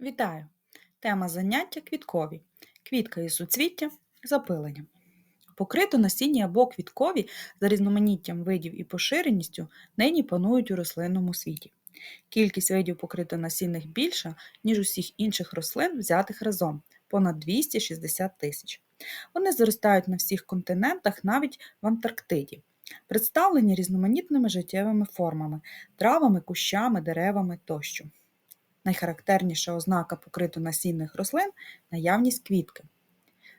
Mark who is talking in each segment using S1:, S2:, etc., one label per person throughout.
S1: Вітаю! Тема заняття квіткові. Квітка і суцвіття запилення. Покрито насіння або квіткові за різноманіттям видів і поширеністю нині панують у рослинному світі. Кількість видів покритонасінних більша, ніж усіх інших рослин, взятих разом понад 260 тисяч. Вони зростають на всіх континентах, навіть в Антарктиді. Представлені різноманітними життєвими формами, травами, кущами, деревами тощо. Найхарактерніша ознака покритонасінних рослин наявність квітки.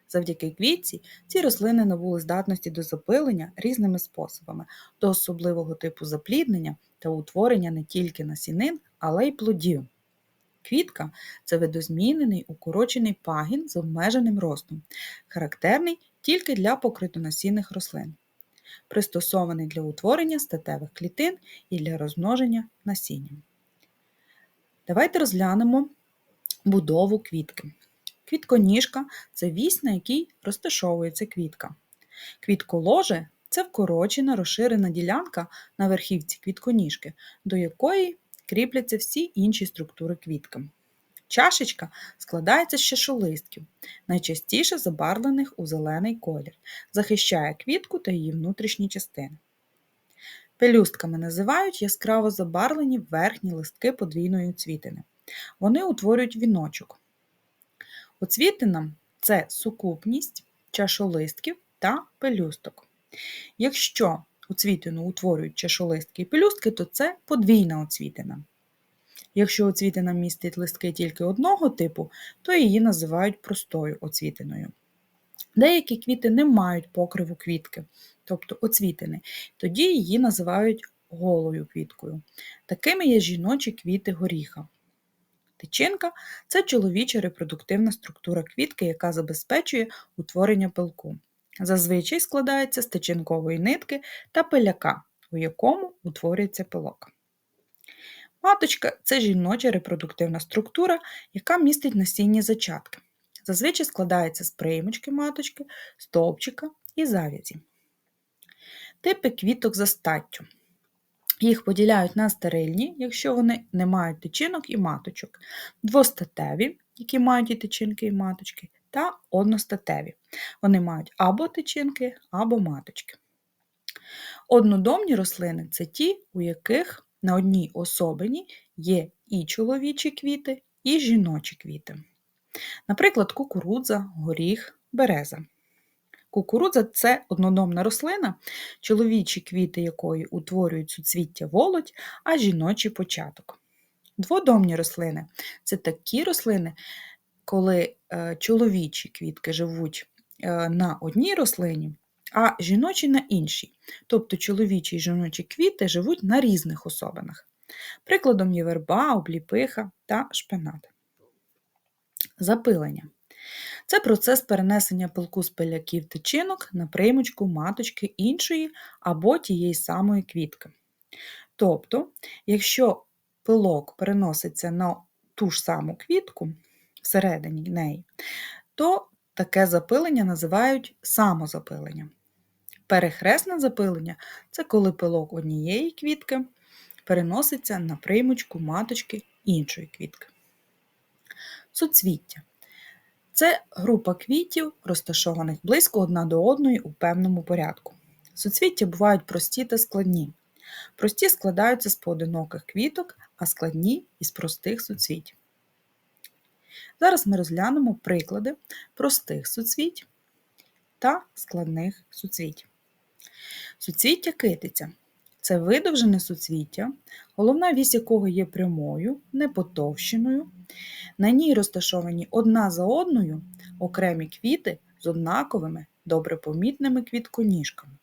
S1: Завдяки квітці ці рослини набули здатності до запилення різними способами, до особливого типу запліднення та утворення не тільки насінин, але й плодів. Квітка це видозмінений укорочений пагін з обмеженим ростом, характерний тільки для покритонасінних рослин, пристосований для утворення статевих клітин і для розмноження насіння. Давайте розглянемо будову квітки. Квітконіжка це вісь, на якій розташовується квітка. Квітколоже це вкорочена розширена ділянка на верхівці квітконіжки, до якої кріпляться всі інші структури квітки. Чашечка складається з чашолистків, найчастіше забарвлених у зелений колір, захищає квітку та її внутрішні частини. Пелюстками називають яскраво забарвлені верхні листки подвійної оцвітини. Вони утворюють віночок. Оцвітина це сукупність чашолистків та пелюсток. Якщо оцвітину утворюють чашолистки і пелюстки, то це подвійна оцвітина. Якщо оцвітина містить листки тільки одного типу, то її називають простою оцвітиною. Деякі квіти не мають покриву квітки, тобто оцвітини, тоді її називають голою квіткою. Такими є жіночі квіти горіха. Тичинка це чоловіча репродуктивна структура квітки, яка забезпечує утворення пилку. Зазвичай складається з тичинкової нитки та пиляка, у якому утворюється пилок. Маточка це жіноча репродуктивна структура, яка містить насінні зачатки. Зазвичай складається з приймочки маточки, стовпчика і завязі. Типи квіток за статтю. Їх поділяють на стерильні, якщо вони не мають тичинок і маточок, двостатеві, які мають і тичинки і маточки, та одностатеві. Вони мають або тичинки, або маточки. Однодомні рослини це ті, у яких на одній особині є і чоловічі квіти, і жіночі квіти. Наприклад, кукурудза, горіх, береза. Кукурудза це однодомна рослина, чоловічі квіти якої утворюють суцвіття володь, а жіночий початок. Дводомні рослини це такі рослини, коли е, чоловічі квітки живуть е, на одній рослині, а жіночі на іншій. Тобто чоловічі і жіночі квіти живуть на різних особинах. Прикладом є верба, обліпиха та шпинат. Запилення. Це процес перенесення пилку з пиляків тичинок на приймочку маточки іншої або тієї самої квітки. Тобто, якщо пилок переноситься на ту ж саму квітку всередині неї, то таке запилення називають самозапилення. Перехресне запилення це коли пилок однієї квітки переноситься на приймочку маточки іншої квітки. Суцвіття це група квітів, розташованих близько одна до одної у певному порядку. Суцвіття бувають прості та складні. Прості складаються з поодиноких квіток, а складні із простих суцвіть. Зараз ми розглянемо приклади простих суцвіть та складних суцвіть. Суцвіття китиця це видовжене суцвіття, головна вісь якого є прямою, непотовщеною. На ній розташовані одна за одною окремі квіти з однаковими добре помітними квітконіжками.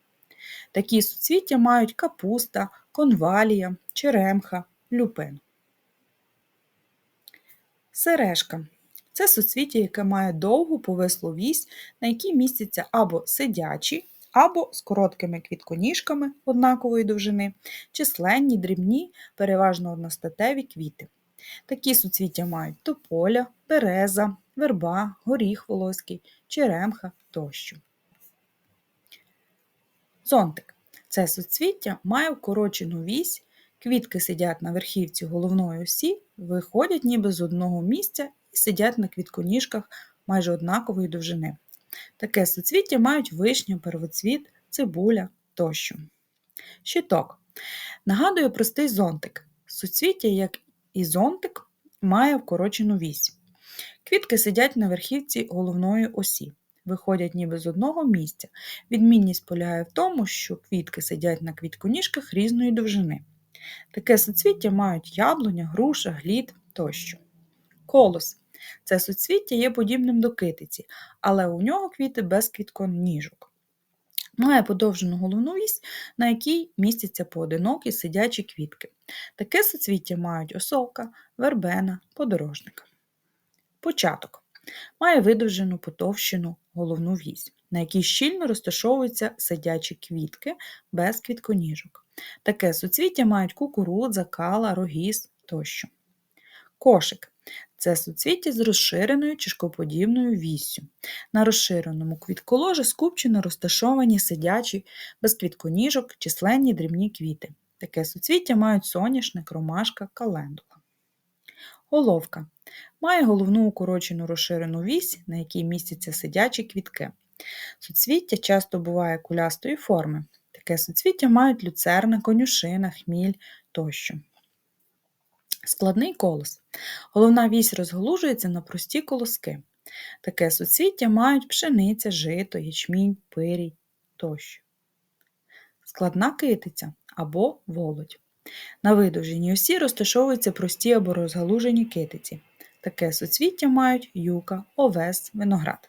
S1: Такі суцвіття мають капуста, конвалія, черемха, люпин. Сережка це суцвіття, яке має довгу повислу вісь, на якій містяться або сидячі, або з короткими квітконіжками однакової довжини, численні, дрібні, переважно одностатеві квіти. Такі суцвіття мають тополя, береза, верба, горіх волоський, черемха тощо. Зонтик. Це суцвіття має вкорочену вісь, квітки сидять на верхівці головної осі виходять ніби з одного місця і сидять на квітконіжках майже однакової довжини. Таке суцвіття мають вишня, первоцвіт, цибуля тощо. Щиток. Нагадує простий зонтик. Суцвіття, як і зонтик, має вкорочену вісь. Квітки сидять на верхівці головної осі, виходять ніби з одного місця. Відмінність полягає в тому, що квітки сидять на квітконіжках різної довжини. Таке суцвіття мають яблуня, груша, глід тощо. Колос. Це суцвіття є подібним до китиці, але у нього квіти без квітконіжок. Має подовжену головну вісь, на якій містяться поодинокі сидячі квітки. Таке суцвіття мають осока, вербена, подорожник. Початок. Має видовжену потовщену головну вісь, на якій щільно розташовуються сидячі квітки без квітконіжок. Таке суцвіття мають кукурудза, кала, рогіз тощо. Кошик це суцвіття з розширеною чашкоподібною віссю. На розширеному квітколожі скупчено розташовані сидячі без квітконіжок численні дрібні квіти. Таке суцвіття мають соняшник, ромашка, календула. Головка має головну укорочену розширену вісь, на якій містяться сидячі квітки. Суцвіття часто буває кулястої форми. Таке суцвіття мають люцерна, конюшина, хміль тощо. Складний колос. Головна вісь розгалужується на прості колоски. Таке суцвіття мають пшениця, жито, ячмінь, пирій тощо. Складна китиця або володь. На видовженій осі розташовуються прості або розгалужені китиці. Таке суцвіття мають юка, овес, виноград.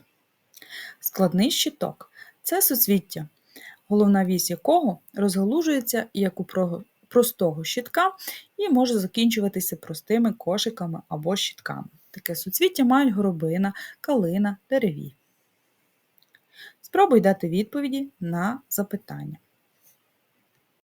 S1: Складний щиток це суцвіття, головна вісь якого розгалужується як у простого щитка і може закінчуватися простими кошиками або щитками. Таке суцвіття мають горобина, калина, дереві. Спробуй дати відповіді на запитання.